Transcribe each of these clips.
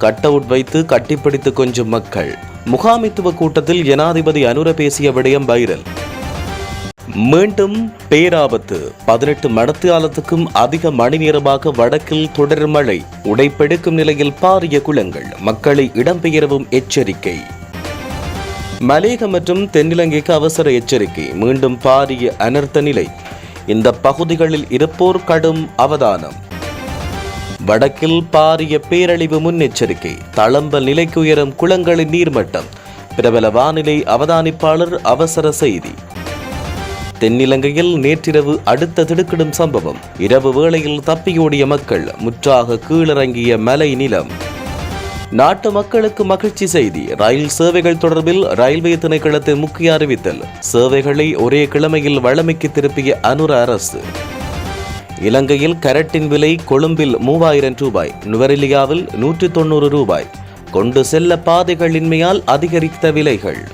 Cutout வைத்து கட்டிப்பிடித்து கொஞ்சம் மக்கள். முகாமித்துவ கூட்டத்தில் ஜனாதிபதி அனுர பேசிய விடயம் வைரல். மீண்டும் பேராபத்து. பதினெட்டு மடத்தியாலத்துக்கும் அதிக மணி நேரமாக வடக்கில் தொடர் மழை. உடைப்பெடுக்கும் நிலையில் பாரிய குளங்கள். மக்களை இடம்பெயரவும் எச்சரிக்கை. மலேக மற்றும் தென்னிலங்கைக்கு அவசர எச்சரிக்கை. மீண்டும் பாரிய அனர்த்த நிலை. இந்த பகுதிகளில் இருப்போர் கடும் அவதானம். வடக்கில் பாரிய பேரழிவு முன்னெச்சரிக்கை தளம்பல் நிலைக்கு உயரும் குளங்களின் நீர்மட்டம் பிரபல வானிலை அவதானிப்பாளர் அவசர செய்தி. தென்னிலங்கையில் நேற்றிரவு அடுத்த திடுக்கிடும் சம்பவம் இரவு வேளையில் தப்பியோடிய மக்கள் முற்றாக கீழிறங்கிய மலை நிலம். நாட்டு மக்களுக்கு மகிழ்ச்சி செய்தி ரயில் சேவைகள் தொடர்பில் ரயில்வே திணைக்களத்தின் முக்கிய அறிவித்தல் சேவைகளை ஒரே கிழமையில் வழமைக்கு திருப்பிய அனுர அரசு. இலங்கையில் கரட்டின் விலை கொழும்பில் மூவாயிரம் ரூபாய் நுவரெலியாவில் நூற்றி தொண்ணூறு ரூபாய். கொண்டு செல்ல பாதைகளின்மையால் அதிகரித்த விலைகள்.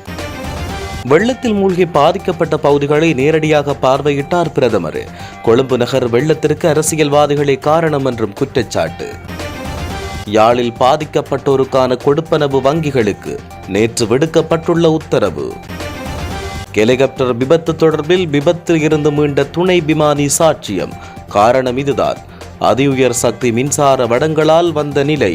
வெள்ளத்தில் மூழ்கி பாதிக்கப்பட்ட பகுதிகளை நேரடியாக பார்வையிட்டார் பிரதமர். கொழும்பு நகர் வெள்ளத்திற்கு அரசியல்வாதிகளே காரணம் என்றும் குற்றச்சாட்டு. யாழில் பாதிக்கப்பட்டோருக்கான கொடுப்பனவு வங்கிகளுக்கு நேற்று விடுக்கப்பட்டுள்ள உத்தரவு. ஹெலிகாப்டர் விபத்து தொடர்பில் விபத்தில் இருந்து மீண்ட துணை விமானி சாட்சியம் காரணம் இதுதான். அதிஉயர் சக்தி மின்சார வடங்களால் வந்த நிலை.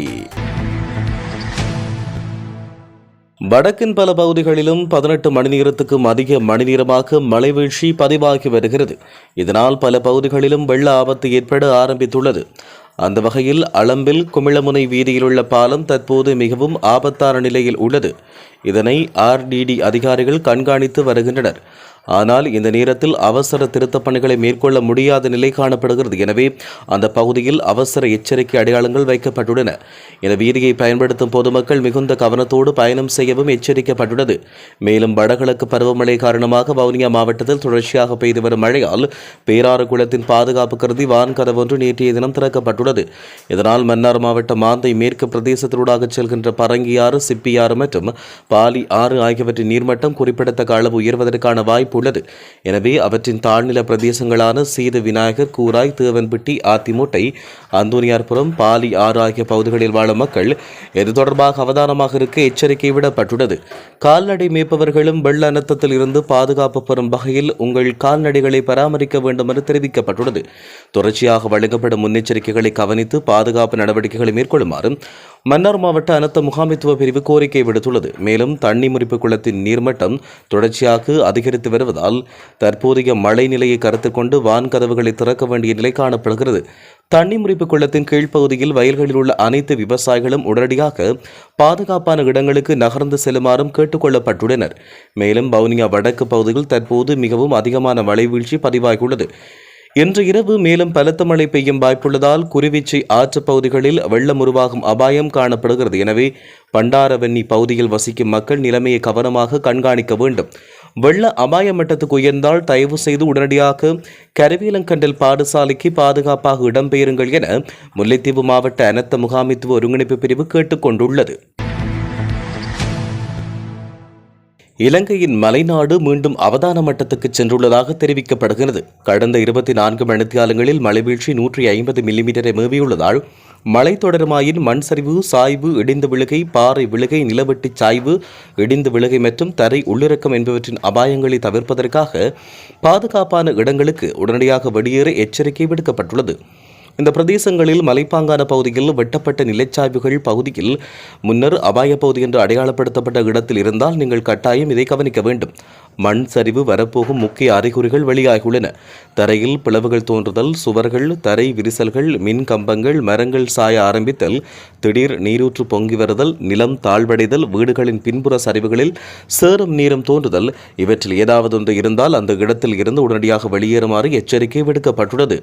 வடக்கின் பல பகுதிகளிலும் பதினெட்டு மணி நேரத்துக்கும் அதிக மணி நேரமாக மழை வீழ்ச்சி பதிவாகி வருகிறது. இதனால் பல பகுதிகளிலும் வெள்ள ஆபத்து ஏற்பட ஆரம்பித்துள்ளது. அந்த வகையில் அளம்பில் குமிழமுனை வீதியிலுள்ள பாலம் தற்போது மிகவும் ஆபத்தான நிலையில் உள்ளது. இதனை ஆர்டிடி அதிகாரிகள் கண்காணித்து வருகின்றனர். ஆனால் இந்த நேரத்தில் அவசர திருத்தப் பணிகளை மேற்கொள்ள முடியாத நிலை காணப்படுகிறது. எனவே அந்த பகுதியில் அவசர எச்சரிக்கை அடையாளங்கள் வைக்கப்பட்டுள்ளன. இந்த வீதியை பயன்படுத்தும் பொதுமக்கள் மிகுந்த கவனத்தோடு பயணம் செய்யவும் எச்சரிக்கப்பட்டுள்ளது. மேலும் வடகிழக்கு பருவமழை காரணமாக வவுனியா மாவட்டத்தில் தொடர்ச்சியாக பெய்து வரும் மழையால் பேராறு குளத்தின் பாதுகாப்பு கருதி வான் கதவு ஒன்று நேற்றைய தினம் திறக்கப்பட்டுள்ளது. இதனால் மன்னார் மாவட்டம் மாந்தை மேற்கு பிரதேசத்தினூடாக செல்கின்ற பரங்கியாறு சிப்பியாறு மற்றும் பாலி ஆறு ஆகியவற்றின் நீர்மட்டம் குறிப்பிடத்தக்க அளவு உயர்வதற்கான வாய்ப்பு உள்ளது. எனவே அவற்றின் தாழ்நில பிரதேசங்களான சீது விநாயகர் கூராய் தேவன்பட்டி ஆத்திமூட்டை அந்தோனியார்புரம் பாலி ஆறு ஆகிய பகுதிகளில் வாழும் மக்கள் இது தொடர்பாக அவதானமாக இருக்க எச்சரிக்கை விடப்பட்டுள்ளது. கால்நடை மேய்ப்பவர்களும் வெள்ள அனர்த்தத்தில் இருந்து பாதுகாப்பு பெறும் வகையில் உங்கள் கால்நடைகளை பராமரிக்க வேண்டும் என்று தெரிவிக்கப்பட்டுள்ளது. தொடர்ச்சியாக வழங்கப்படும் முன்னெச்சரிக்கைகளை கவனித்து பாதுகாப்பு நடவடிக்கைகளை மேற்கொள்ளுமாறும் மன்னார் மாவட்ட அனர்த்த முகாமைத்துவ பிரிவு கோரிக்கை விடுத்துள்ளது. மேலும் தண்ணி முறிப்பு குளத்தின் நீர்மட்டம் தொடர்ச்சியாக அதிகரித்து வருவதால் தற்போதைய மழை நிலையை கருத்து கொண்டு வான் கதவுகளை திறக்க வேண்டிய நிலை காணப்படுகிறது. தண்ணி முறிப்பு குளத்தின் கீழ்ப்பகுதியில் வயல்களில் உள்ள அனைத்து விவசாயிகளும் உடனடியாக பாதுகாப்பான இடங்களுக்கு நகர்ந்து செல்லுமாறும் கேட்டுக்கொள்ளப்பட்டுள்ளனர் மேலும் வவுனியா வடக்கு பகுதியில் தற்போது மிகவும் அதிகமான மழை வீழ்ச்சி பதிவாகியுள்ளது. இன்று இரவு மேலும் பலத்த மழை பெய்யும் வாய்ப்புள்ளதால் குருவிச்சி ஆற்றுப் பகுதிகளில் வெள்ளம் உருவாகும் அபாயம் காணப்படுகிறது. எனவே பண்டாரவன்னி பகுதியில் வசிக்கும் மக்கள் நிலைமையை கவனமாக கண்காணிக்க வேண்டும். வெள்ள அபாய மட்டத்துக்கு உயர்ந்தால் தயவு செய்து உடனடியாக கருவேலங்கண்டல் பாடசாலைக்கு பாதுகாப்பாக இடம்பெயருங்கள் என முல்லைத்தீவு மாவட்ட அனர்த்த முகாமித்துவ ஒருங்கிணைப்பு பிரிவு கேட்டுக்கொண்டுள்ளது. இலங்கையின் மலைநாடு மீண்டும் அவதான மட்டத்துக்கு சென்றுள்ளதாக தெரிவிக்கப்படுகிறது. கடந்த இருபத்தி நான்கு மணித்தியாலங்களில் மழைவீழ்ச்சி நூற்றி ஐம்பது மில்லிமீட்டரை மேவியுள்ளதால் மழை தொடருமாயின் மண் சரிவு சாய்வு இடிந்து விழுகை பாறை விழுகை நிலவெட்டி சாய்வு இடிந்து விழுகை மற்றும் தரை உள்ளிறக்கம் என்பவற்றின் அபாயங்களை தவிர்ப்பதற்காக பாதுகாப்பான இடங்களுக்கு உடனடியாக வெளியேற எச்சரிக்கை விடுக்கப்பட்டுள்ளது. இந்த பிரதேசங்களில் மலைப்பாங்கான பகுதியில் வெட்டப்பட்ட நிலச்சாய்வுகள் பகுதியில் முன்னர் அபாய பகுதி என்று அடையாளப்படுத்தப்பட்ட இடத்தில் இருந்தால் நீங்கள் கட்டாயம் இதை கவனிக்க வேண்டும். மண் சரிவு வரப்போகும் முக்கிய அறிகுறிகள் வெளியாகியுள்ளன. தரையில் பிளவுகள் தோன்றுதல் சுவர்கள் தரை விரிசல்கள் மின் கம்பங்கள் மரங்கள் சாய ஆரம்பித்தல் திடீர் நீரூற்று பொங்கி வருதல் நிலம் தாழ்வடைதல் வீடுகளின் பின்புற சரிவுகளில் சேரும் நீரும் தோன்றுதல். இவற்றில் ஏதாவது ஒன்று இருந்தால் அந்த இடத்தில் இருந்து உடனடியாக வெளியேறுமாறு எச்சரிக்கை விடுக்கப்பட்டுள்ளது.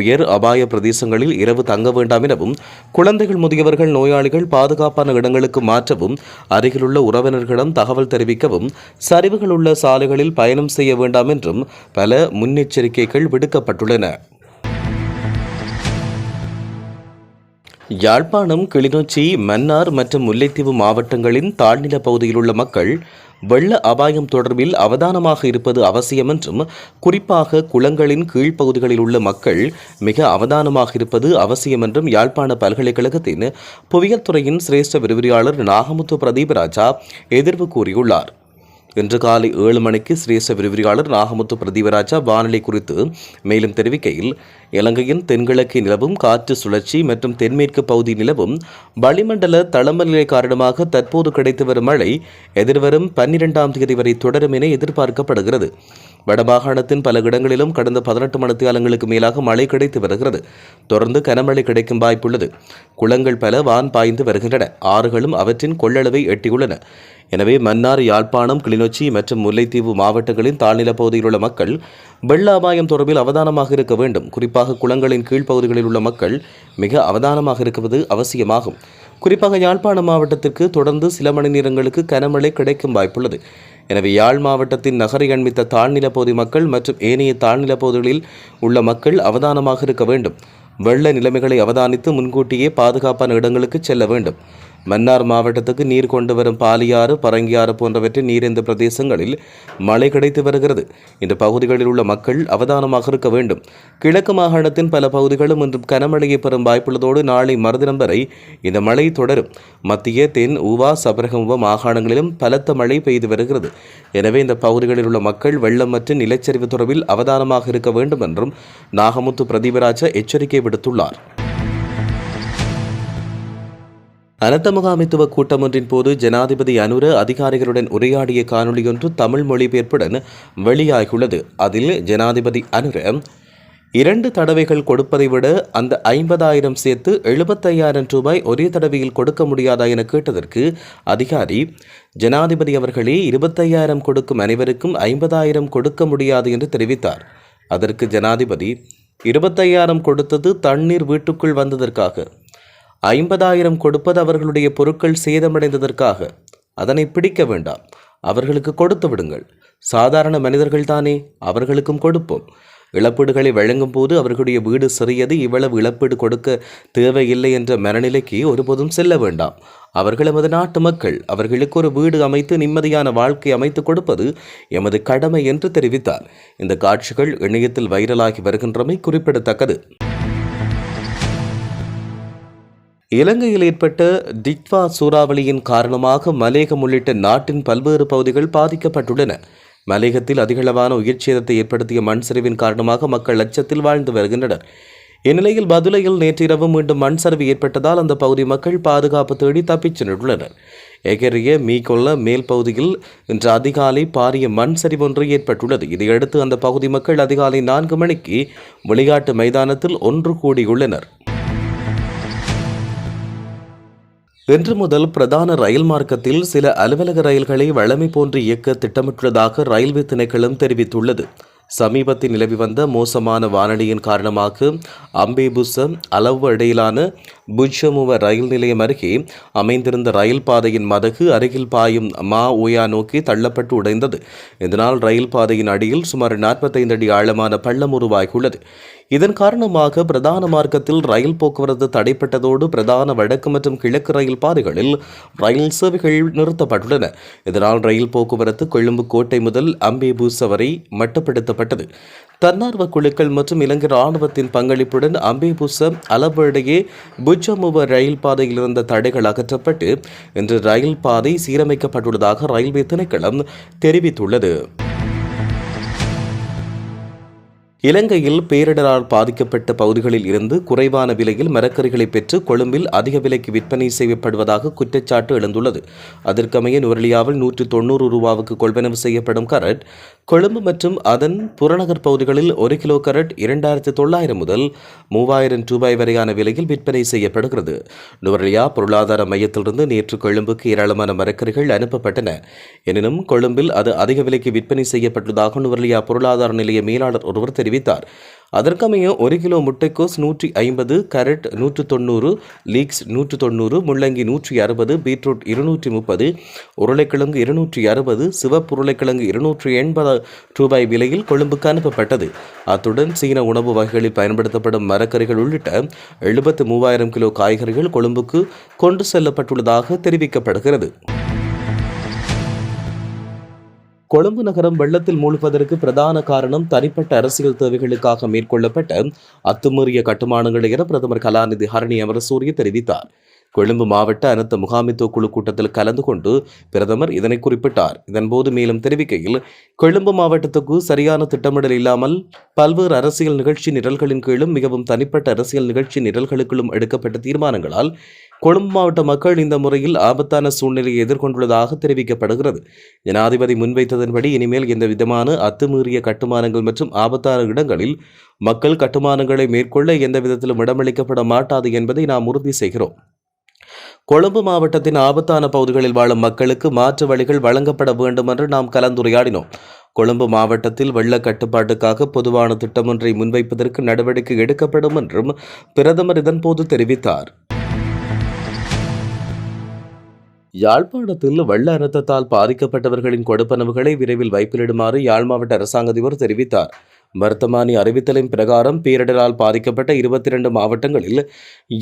உயர் அபாய பிரதேசங்களில் இரவு தங்க வேண்டாம் எனவும் குழந்தைகள் முதியவர்கள் நோயாளிகள் பாதுகாப்பான இடங்களுக்கு மாற்றவும் அருகிலுள்ள உறவினர்களிடம் தகவல் தெரிவிக்கவும் சரிவுகள் உள்ள சாலைகளில் பயணம் செய்ய வேண்டாம் என்றும் பல முன்னெச்சரிக்கைகள் விடுக்கப்பட்டுள்ளன. யாழ்ப்பாணம் கிளிநொச்சி மன்னார் மற்றும் முல்லைத்தீவு மாவட்டங்களின் தாழ்நில பகுதியில் உள்ள மக்கள் வெள்ள அபாயம் தொடர்பில் அவதானமாக இருப்பது அவசியம் என்றும் குறிப்பாக குளங்களின் கீழ்ப்பகுதிகளில் உள்ள மக்கள் மிக அவதானமாக இருப்பது அவசியம் என்றும் யாழ்ப்பாண பல்கலைக்கழகத்தின் புவியியல் துறையின் சிரேஷ்ட விரிவுரையாளர் நாகமுத்து பிரதீபராஜா எதிர்வு கூறியுள்ளார். இன்று காலை ஏழு மணிக்கு சிரேஷ்ட விரிவிரியாளர் நாகமுத்து பிரதீபராஜா வானிலை குறித்து மேலும் தெரிவிக்கையில் இலங்கையின் தென்கிழக்கு நிலவும் காற்று சுழற்சி மற்றும் தென்மேற்கு பகுதி நிலவும் வளிமண்டல தளமநிலை காரணமாக தற்போது கிடைத்து வரும் மழை எதிர்வரும் பன்னிரெண்டாம் தேதி வரை தொடரும் என எதிர்பார்க்கப்படுகிறது. வடமாகாணத்தின் பல இடங்களிலும் கடந்த பதினெட்டு மணித்தியாலங்களுக்கு மேலாக மழை கிடைத்து வருகிறது. தொடர்ந்து கனமழை கிடைக்கும் வாய்ப்புள்ளது. குளங்கள் பல வான் பாய்ந்து வருகின்றன. ஆறுகளும் அவற்றின் கொள்ளளவை எட்டியுள்ளன. எனவே மன்னார் யாழ்ப்பாணம் கிளிநொச்சி மற்றும் முல்லைத்தீவு மாவட்டங்களின் தாழ்நிலப் பகுதியில் உள்ள மக்கள் வெள்ள அபாயம் தொடர்பில் அவதானமாக இருக்க வேண்டும். குறிப்பாக குளங்களின் கீழ்ப்பகுதிகளில் உள்ள மக்கள் மிக அவதானமாக இருப்பது அவசியமாகும். குறிப்பாக யாழ்ப்பாணம் மாவட்டத்திற்கு தொடர்ந்து சில மணி நேரங்களுக்கு கனமழை கிடைக்கும் வாய்ப்புள்ளது. எனவே யாழ் மாவட்டத்தின் நகரை அண்மித்த தாழ்நில பகுதி மக்கள் மற்றும் ஏனைய தாழ்நில பகுதிகளில் உள்ள மக்கள் அவதானமாக இருக்க வேண்டும். வெள்ள நிலைமைகளை அவதானித்து முன்கூட்டியே பாதுகாப்பான இடங்களுக்கு செல்ல வேண்டும். மன்னார் மாவட்டத்துக்கு நீர் கொண்டு வரும் பாலியாறு பரங்கியாறு போன்றவற்றை நீரிந்த பிரதேசங்களில் மழை கிடைத்து வருகிறது. இந்த பகுதிகளில் உள்ள மக்கள் அவதானமாக இருக்க வேண்டும். கிழக்கு மாகாணத்தின் பல பகுதிகளும் இன்றும் கனமழையை பெறும் வாய்ப்புள்ளதோடு நாளை மறுதினம் வரை இந்த மழை தொடரும். மத்திய தென் ஊவா சபரகமுவ மாகாணங்களிலும் பலத்த மழை பெய்து வருகிறது. எனவே இந்த பகுதிகளில் உள்ள மக்கள் வெள்ளம் மற்றும் நிலச்சரிவு தொடர்பில் அவதானமாக இருக்க வேண்டும் என்றும் நாகமுத்து பிரதீபராஜா எச்சரிக்கை விடுத்துள்ளார். அனந்த முகாமித்துவ கூட்டம் ஒன்றின் போது ஜனாதிபதி அனுர அதிகாரிகளுடன் உரையாடிய காணொலியொன்று தமிழ் மொழிபெயர்ப்புடன் வெளியாகியுள்ளது. அதில் ஜனாதிபதி அனுர இரண்டு தடவைகள் கொடுப்பதை விட அந்த ஐம்பதாயிரம் சேர்த்து எழுபத்தையாயிரம் ரூபாய் ஒரே தடவையில் கொடுக்க முடியாதா என கேட்டதற்கு அதிகாரி ஜனாதிபதி அவர்களே இருபத்தையாயிரம் கொடுக்கும் அனைவருக்கும் ஐம்பதாயிரம் கொடுக்க முடியாது என்று தெரிவித்தார். அதற்கு ஜனாதிபதி இருபத்தையாயிரம் கொடுத்தது தண்ணீர் வீட்டுக்குள் வந்ததற்காக. ஐம்பதாயிரம் கொடுப்பது அவர்களுடைய பொருட்கள் சேதமடைந்ததற்காக. அதனை பிடிக்க வேண்டாம். அவர்களுக்கு கொடுத்து விடுங்கள். சாதாரண மனிதர்கள் தானே அவர்களுக்கும் கொடுப்போம். இழப்பீடுகளை வழங்கும் போது அவர்களுடைய வீடு சிறியது இவ்வளவு இழப்பீடு கொடுக்க தேவையில்லை என்ற மனநிலைக்கு ஒருபோதும் செல்ல வேண்டாம். அவர்கள் எமது நாட்டு மக்கள் அவர்களுக்கு ஒரு வீடு அமைத்து நிம்மதியான வாழ்க்கை அமைத்து கொடுப்பது எமது கடமை என்று தெரிவித்தார். இந்த காட்சிகள் இணையத்தில் வைரலாகி வருகின்றமை குறிப்பிடத்தக்கது. இலங்கையில் ஏற்பட்ட டிட்வா சூறாவளியின் காரணமாக மலேகம் உள்ளிட்ட நாட்டின் பல்வேறு பகுதிகள் பாதிக்கப்பட்டுள்ளன. மலேகத்தில் அதிகளவான உயிர் சேதத்தை ஏற்படுத்திய மண் சரிவின் காரணமாக மக்கள் அச்சத்தில் வாழ்ந்து வருகின்றனர். இந்நிலையில் பதுலையில் நேற்றிரவு மீண்டும் மண் சரிவு ஏற்பட்டதால் அந்த பகுதி மக்கள் பாதுகாப்பு தேடி தப்பிச் சென்றுள்ளனர். எகரிய மீகொல்ல மேல் பகுதியில் இன்று அதிகாலை பாரிய மண் சரிவு ஒன்று ஏற்பட்டுள்ளது. இதையடுத்து அந்த பகுதி மக்கள் அதிகாலை நான்கு மணிக்கு விளையாட்டு மைதானத்தில் ஒன்று கூடியுள்ளனர். இன்று முதல் பிரதான ரயில் மார்க்கத்தில் சில அலுவலக ரயில்களை வழமை போன்று இயக்க திட்டமிட்டுள்ளதாக ரயில்வே திணைக்களம் தெரிவித்துள்ளது. சமீபத்தில் நிலவி வந்த மோசமான வானொலியின் காரணமாக அம்பேபுசம் அளவு இடையிலான புஜமுவ ரயில் நிலையம் அருகே அமைந்திருந்த ரயில் பாதையின் மதகு அருகில் பாயும் மா ஓயா நோக்கி தள்ளப்பட்டு உடைந்தது. இதனால் ரயில் பாதையின் அடியில் சுமார் நாற்பத்தைந்து அடி ஆழமான பள்ளம் உருவாகியுள்ளது. இதன் காரணமாக பிரதான மார்க்கத்தில் ரயில் போக்குவரத்து தடைப்பட்டதோடு பிரதான வடக்கு மற்றும் கிழக்கு ரயில் பாதைகளில் ரயில் சேவைகள் நிறுத்தப்பட்டுள்ளன. இதனால் ரயில் போக்குவரத்து கொழும்பு கோட்டை முதல் அம்பேபூச வரை மட்டுப்படுத்தப்பட்டது. தன்னார்வ குழுக்கள் மற்றும் இலங்கை ராணுவத்தின் பங்களிப்புடன் அம்பேபூச அளவு இடையே புஜமுவ ரயில் பாதையில் இருந்த தடைகள் அகற்றப்பட்டு இன்று ரயில் பாதை சீரமைக்கப்பட்டுள்ளதாக ரயில்வே திணைக்களம் தெரிவித்துள்ளது. இலங்கையில் பேரிடரால் பாதிக்கப்பட்ட பகுதிகளில் இருந்து குறைவான விலையில் மரக்கறிகளை பெற்று கொழும்பில் அதிக விலைக்கு விற்பனை செய்யப்படுவதாக குற்றச்சாட்டு எழுந்துள்ளது. அதற்கமைய நுவரலியாவில் நூற்று தொண்ணூறு ரூபாவுக்கு கொள்வனவு செய்யப்படும் கரட் கொழும்பு மற்றும் அதன் புறநகர் பகுதிகளில் ஒரு கிலோ கரட் இரண்டாயிரத்து தொள்ளாயிரம் முதல் மூவாயிரம் ரூபாய் வரையான விலையில் விற்பனை செய்யப்படுகிறது. நுவரலியா பொருளாதார மையத்திலிருந்து நேற்று கொழும்புக்கு ஏராளமான மரக்கறிகள் அனுப்பப்பட்டன. எனினும் கொழும்பில் அது அதிக விலைக்கு விற்பனை செய்யப்பட்டதாக நுவரலியா பொருளாதார நிலைய மேலாளர் ஒருவர் தெரிவித்தார் தெரிவித்தார். அதற்கமைய ஒரு கிலோ முட்டைக்கோஸ் நூற்றி ஐம்பது கரட் நூற்று தொண்ணூறு லீக்ஸ் நூற்று தொண்ணூறு முள்ளங்கி நூற்றி அறுபது பீட்ரூட் இருநூற்றி முப்பது உருளைக்கிழங்கு இருநூற்றி அறுபது சிவப்பு உருளைக்கிழங்கு இருநூற்றி எண்பது ரூபாய் விலையில் கொழும்புக்கு அனுப்பப்பட்டது. அத்துடன் சீன உணவு வகைகளில் பயன்படுத்தப்படும் மரக்கறிகள் உள்ளிட்ட எழுபத்து மூவாயிரம் கிலோ காய்கறிகள் கொழும்புக்கு கொண்டு செல்லப்பட்டுள்ளதாக தெரிவிக்கப்படுகிறது. கொழும்பு நகரம் வெள்ளத்தில் மூழ்குவதற்கு பிரதான காரணம் தனிப்பட்ட அரசியல் தேவைகளுக்காக மேற்கொள்ளப்பட்ட அத்துமீறிய கட்டுமானங்கள் என பிரதமர் கலாநிதி ஹரணி அமரசூரிய தெரிவித்தார். கொழும்பு மாவட்ட அனைத்த முகாமித்துவ குழு கூட்டத்தில் கலந்து கொண்டு பிரதமர் இதனை குறிப்பிட்டார். இதன்போது மேலும் தெரிவிக்கையில் கொழும்பு மாவட்டத்துக்கு சரியான திட்டமிடல் இல்லாமல் பல்வேறு அரசியல் நிகழ்ச்சி நிரல்களின் கீழும் மிகவும் தனிப்பட்ட அரசியல் நிகழ்ச்சி நிரல்களுக்குள்ளும் எடுக்கப்பட்ட தீர்மானங்களால் கொழும்பு மாவட்ட மக்கள் இந்த முறையில் ஆபத்தான சூழ்நிலையை எதிர்கொண்டுள்ளதாக தெரிவிக்கப்படுகிறது. ஜனாதிபதி முன்வைத்ததன்படி இனிமேல் எந்த விதமான அத்துமீறிய கட்டுமானங்கள் மற்றும் ஆபத்தான இடங்களில் மக்கள் கட்டுமானங்களை மேற்கொள்ள எந்த விதத்திலும் இடமளிக்கப்பட மாட்டாது என்பதை நாம் உறுதி செய்கிறோம். கொழும்பு மாவட்டத்தின் ஆபத்தான பகுதிகளில் வாழும் மக்களுக்கு மாற்று வழிகள் வழங்கப்பட வேண்டும் என்று நாம் கலந்துரையாடினோம். கொழும்பு மாவட்டத்தில் வெள்ள கட்டுப்பாட்டுக்காக பொதுவான திட்டம் ஒன்றை முன்வைப்பதற்கு நடவடிக்கை எடுக்கப்படும் என்றும் பிரதமர் இதன்போது தெரிவித்தார். யாழ்ப்பாணத்தில் வெள்ள அழுத்தத்தால் பாதிக்கப்பட்டவர்களின் கொடுப்பனவுகளை விரைவில் வைப்பிலிடுமாறு யாழ் மாவட்ட அரசாங்க அதிபர் தெரிவித்தார். வர்த்தமானி அறிவித்தலின் பிரகாரம் பேரிடரால் பாதிக்கப்பட்ட இருபத்தி இரண்டு மாவட்டங்களில்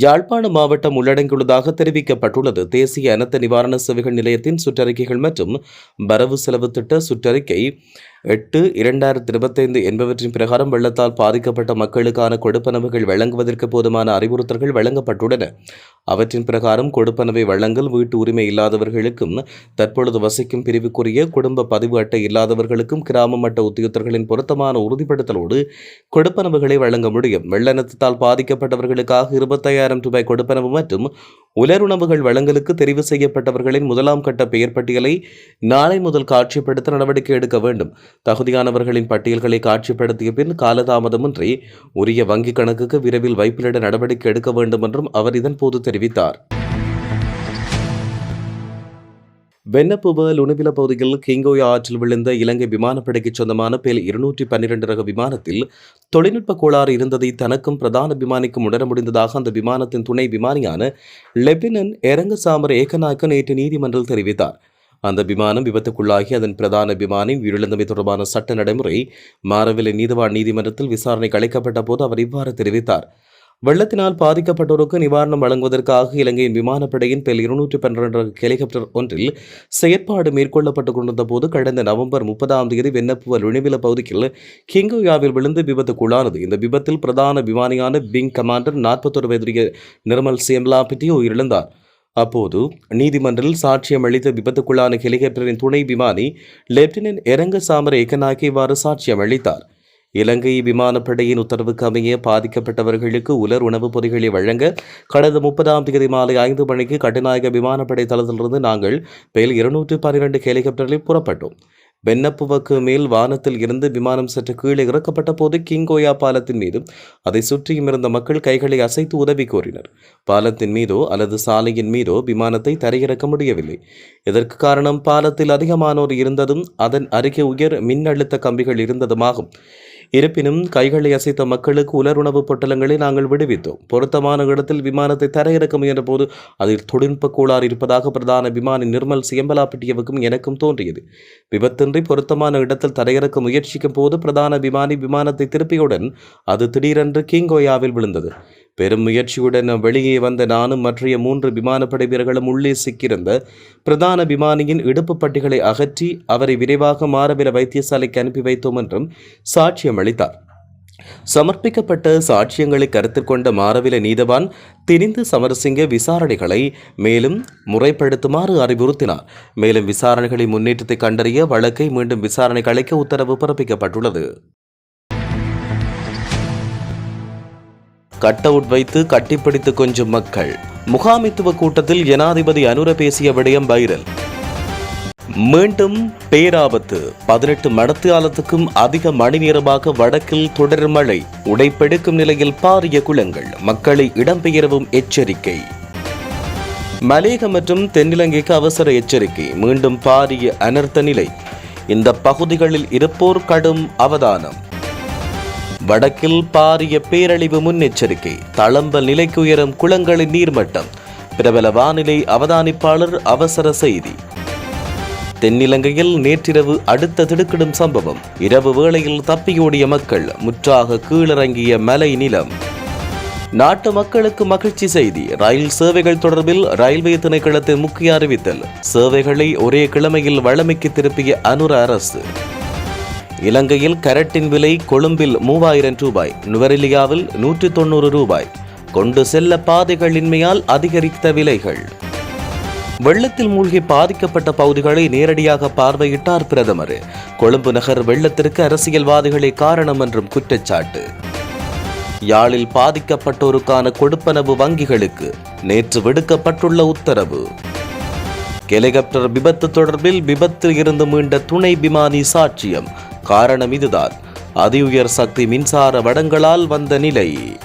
யாழ்ப்பாண மாவட்டம் உள்ளடங்கியுள்ளதாக தெரிவிக்கப்பட்டுள்ளது. தேசிய அனர்த்த நிவாரண சேவைகள் நிலையத்தின் சுற்றறிக்கைகள் மற்றும் வரவு செலவு திட்ட சுற்றறிக்கை எட்டு இரண்டாயிரத்தி இருபத்தைந்து என்பவற்றின் பிரகாரம் வெள்ளத்தால் பாதிக்கப்பட்ட மக்களுக்கான கொடுப்பனவுகள் வழங்குவதற்கு போதுமான அறிவுறுத்தல்கள் வழங்கப்பட்டுள்ளன. அவற்றின் பிரகாரம் கொடுப்பனவை வழங்கல் வீட்டு உரிமை இல்லாதவர்களுக்கும் தற்பொழுது வசிக்கும் பிரிவுக்குரிய குடும்ப பதிவு அட்டை இல்லாதவர்களுக்கும் கிராம மட்ட உத்தியோகத்தர்களின் பொருத்தமான உறுதிப்படுத்தலோடு கொடுப்பனவுகளை வழங்க முடியும். வெள்ளநத்தத்தால் பாதிக்கப்பட்டவர்களுக்காக இருபத்தையாயிரம் ரூபாய் கொடுப்பனவு மற்றும் உலருணவுகள் வழங்கலுக்கு தெரிவு செய்யப்பட்டவர்களின் முதலாம் கட்ட பெயர் பட்டியலை நாளை முதல் காட்சிப்படுத்த நடவடிக்கை எடுக்க வேண்டும். தகுதியானவர்களின் பட்டியல்களை காட்சிப்படுத்திய பின் காலதாமதமின்றி உரிய வங்கிக் கணக்குக்கு விரைவில் வைப்பிலிட நடவடிக்கை எடுக்க வேண்டும் என்றும் அவர் இதன்போது தெரிவித்தார். வெண்ணப்புவ லுணுவில பகுதியில் கிங்கோயா ஆற்றில் விழுந்த இலங்கை விமானப்படைக்கு சொந்தமான பேல் இருநூற்றி பன்னிரண்டு ரக விமானத்தில் தொழில்நுட்ப கோளாறு இருந்ததை தனக்கும் பிரதான விமானிக்கும் உணர முடிந்ததாக அந்த விமானத்தின் துணை விமானியான லெப்டினன்ட் எரங்கசாமர் ஏகநாயக்க நேற்று நீதிமன்றில் தெரிவித்தார். அந்த விமானம் விபத்துக்குள்ளாகி அதன் பிரதான விமானி உயிரிழந்தமை தொடர்பான சட்ட நடைமுறை மாரவிலை நீதிவான் நீதிமன்றத்தில் விசாரணைக்கு அழைக்கப்பட்ட போது அவர் இவ்வாறு தெரிவித்தார். வெள்ளத்தினால் பாதிக்கப்பட்டோருக்கு நிவாரணம் வழங்குவதற்காக இலங்கையின் விமானப்படையின் பெல் இருநூற்றி பன்னிரண்டு ஹெலிகாப்டர் ஒன்றில் செயற்பாடு மேற்கொள்ளப்பட்டுக் கொண்டிருந்த போது கடந்த நவம்பர் முப்பதாம் தேதி வெண்ணப்புவர் விணிவில பகுதியில் கிங்கோயாவில் விழுந்து விபத்துக்குள்ளானது. இந்த விபத்தில் பிரதான விமானியான விங் கமாண்டர் நாற்பத்தொரு வயதுடைய நிர்மல் சேம்லா பற்றி உயிரிழந்தார். அப்போது நீதிமன்றில் சாட்சியம் அளித்த விபத்துக்குள்ளான ஹெலிகாப்டரின் துணை விமானி லெப்டினன்ட் எரங்கசாமர் ஏகநாயக்கு இவ்வாறு சாட்சியம் அளித்தார் இலங்கை விமானப்படையின் உத்தரவுக்கு அமைய பாதிக்கப்பட்டவர்களுக்கு உலர் உணவுப் பொதிகளை வழங்க கடந்த முப்பதாம் தேதி மாலை ஐந்து மணிக்கு கட்டுநாயக விமானப்படை தளத்திலிருந்து நாங்கள் மேல் இருநூற்று பன்னிரண்டு ஹெலிகாப்டரில் புறப்பட்டோம். பென்னப்புவுக்கு மேல் வானத்தில் இருந்து விமானம் சற்று கீழே இறக்கப்பட்ட போது கிங்கோயா பாலத்தின் மீது அதை சுற்றியும் இருந்த மக்கள் கைகளை அசைத்து உதவி கோரினர். பாலத்தின் மீதோ அல்லது சாலையின் மீதோ விமானத்தை தரையிறக்க முடியவில்லை. இதற்கு காரணம் பாலத்தில் அதிகமானோர் இருந்ததும் அதன் அருகே உயர் மின்னழுத்த கம்பிகள் இருந்ததுமாகும். இருப்பினும் கைகளை அசைத்த மக்களுக்கு உலருணவு பொட்டலங்களை நாங்கள் விடுவித்தோம். பொருத்தமான இடத்தில் விமானத்தை தரையிறக்க முயன்ற போது அதில் தொழில்நுட்ப கோளாறு இருப்பதாக பிரதான விமானி நிர்மல் சியம்பலாப்பட்டியவுக்கும் எனக்கும் தோன்றியது. விபத்தின்றி பொருத்தமான இடத்தில் தரையிறக்க முயற்சிக்கும் போது பிரதான விமானி விமானத்தை திருப்பியுடன் அது திடீரென்று கிங்கோயாவில் விழுந்தது. பெரும் முயற்சியுடன் வெளியே வந்த நானும் மற்றைய மூன்று விமானப்படை வீரர்களும் உள்ளே சிக்கியிருந்த பிரதான விமானியின் இடுப்பு பட்டிகளை அகற்றி அவரை விரைவாக மாரவில வைத்தியசாலைக்கு அனுப்பி வைத்தோம் என்றும் சாட்சியம் அளித்தார். சமர்ப்பிக்கப்பட்ட சாட்சியங்களை கருத்தில் கொண்ட மாரவில நீதவான் திரிந்து சமரசிங்க விசாரணைகளை மேலும் முறைப்படுத்துமாறு அறிவுறுத்தினார். மேலும் விசாரணைகளின் முன்னேற்றத்தை கண்டறிய வழக்கை மீண்டும் விசாரணைக்கு அளிக்க உத்தரவு பிறப்பிக்கப்பட்டுள்ளது. கட் அவுட் வைத்து கட்டிப்பிடித்து கொஞ்சம் மக்கள். முகாமித்துவ கூட்டத்தில் ஜனாதிபதி அனுர பேசிய விடயம் வைரல். மீண்டும் பேராபத்து. பதினெட்டு மணத்தியாலத்துக்கும் அதிக மணி நேரமாக வடக்கில் தொடர் மழை. உடைப்பெடுக்கும் நிலையில் பாரிய குளங்கள். மக்களை இடம்பெயரவும் எச்சரிக்கை. மலேக மற்றும் தென்னிலங்கைக்கு அவசர எச்சரிக்கை. மீண்டும் பாரிய அனர்த்த நிலை. இந்த பகுதிகளில் இருப்போர் கடும் அவதானம். வடக்கில் பாரிய பேரழிவு முன்னெச்சரிக்கை தளம்பல் நிலைக்கு உயரும் குளங்களின் நீர்மட்டம் பிரபல வானிலை அவதானிப்பாளர் அவசர செய்தி. தென்னிலங்கையில் நேற்றிரவு அடுத்த திடுக்கிடும் சம்பவம் இரவு வேளையில் தப்பியோடிய மக்கள் முற்றாக கீழிறங்கிய மலை நிலம். நாட்டு மக்களுக்கு மகிழ்ச்சி செய்தி ரயில் சேவைகள் தொடர்பில் ரயில்வே திணைக்களத்தின் முக்கிய அறிவித்தல் சேவைகளை ஒரே கிழமையில் வழமைக்கு திருப்பிய அனுர அரசு. இலங்கையில் கரட்டின் விலை கொழும்பில் மூவாயிரம் ரூபாய் நுவரெலியாவில் நூற்றி தொண்ணூறு ரூபாய். கொண்டு செல்ல பாதைகளின்மையால் அதிகரித்த விலைகள். வெள்ளத்தில் மூழ்கி பாதிக்கப்பட்ட பகுதிகளை நேரடியாக பார்வையிட்டார் பிரதமர். கொழும்பு நகர் வெள்ளத்திற்கு அரசியல்வாதிகளே காரணம் என்றும் குற்றச்சாட்டு. யாழில் பாதிக்கப்பட்டோருக்கான கொடுப்பனவு வங்கிகளுக்கு நேற்று விடுக்கப்பட்டுள்ள உத்தரவு. ஹெலிகாப்டர் விபத்து தொடர்பில் விபத்தில் இருந்து மீண்ட துணை விமானி சாட்சியம் காரணம் இதுதான். அதி உயர் சக்தி மின்சார வடங்களால் வந்த நிலை.